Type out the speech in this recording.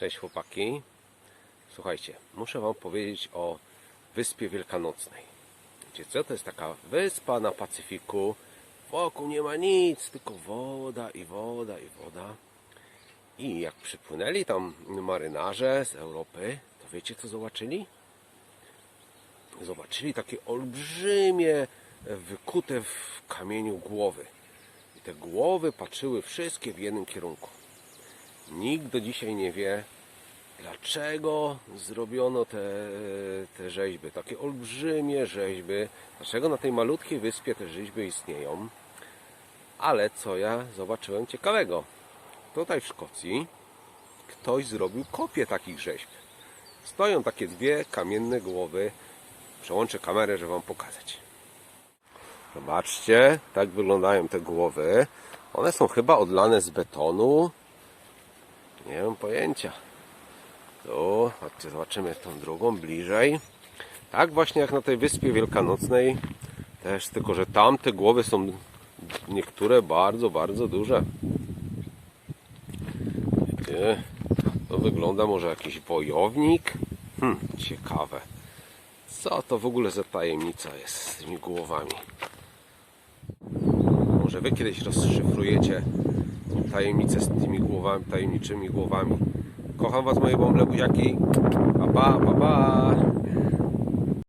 Cześć chłopaki. Słuchajcie, muszę wam powiedzieć o Wyspie Wielkanocnej. Wiecie co? To jest taka wyspa na Pacyfiku. Wokół nie ma nic, tylko woda i woda i woda. I jak przypłynęli tam marynarze z Europy, to wiecie co zobaczyli? Zobaczyli takie olbrzymie, wykute w kamieniu głowy. I te głowy patrzyły wszystkie w jednym kierunku. Nikt do dzisiaj nie wie, dlaczego zrobiono te, te rzeźby, takie olbrzymie rzeźby, dlaczego na tej malutkiej wyspie te rzeźby istnieją. Ale co ja zobaczyłem ciekawego? Tutaj w Szkocji ktoś zrobił kopię takich rzeźb. Stoją takie dwie kamienne głowy. Przełączę kamerę, żeby Wam pokazać. Zobaczcie, tak wyglądają te głowy. One są chyba odlane z betonu. Nie mam pojęcia. Tu, chodźcie, zobaczymy tą drugą bliżej. Tak właśnie jak na tej wyspie wielkanocnej. Też tylko, że tam te głowy są niektóre bardzo, bardzo duże. Wiecie, to wygląda może jakiś wojownik. Hm, ciekawe. Co to w ogóle za tajemnica jest z tymi głowami? Może wy kiedyś rozszyfrujecie tą tajemnicę z tymi głowami, tajemniczymi głowami. Kocham was moje bąble buziaki. Pa pa, pa pa.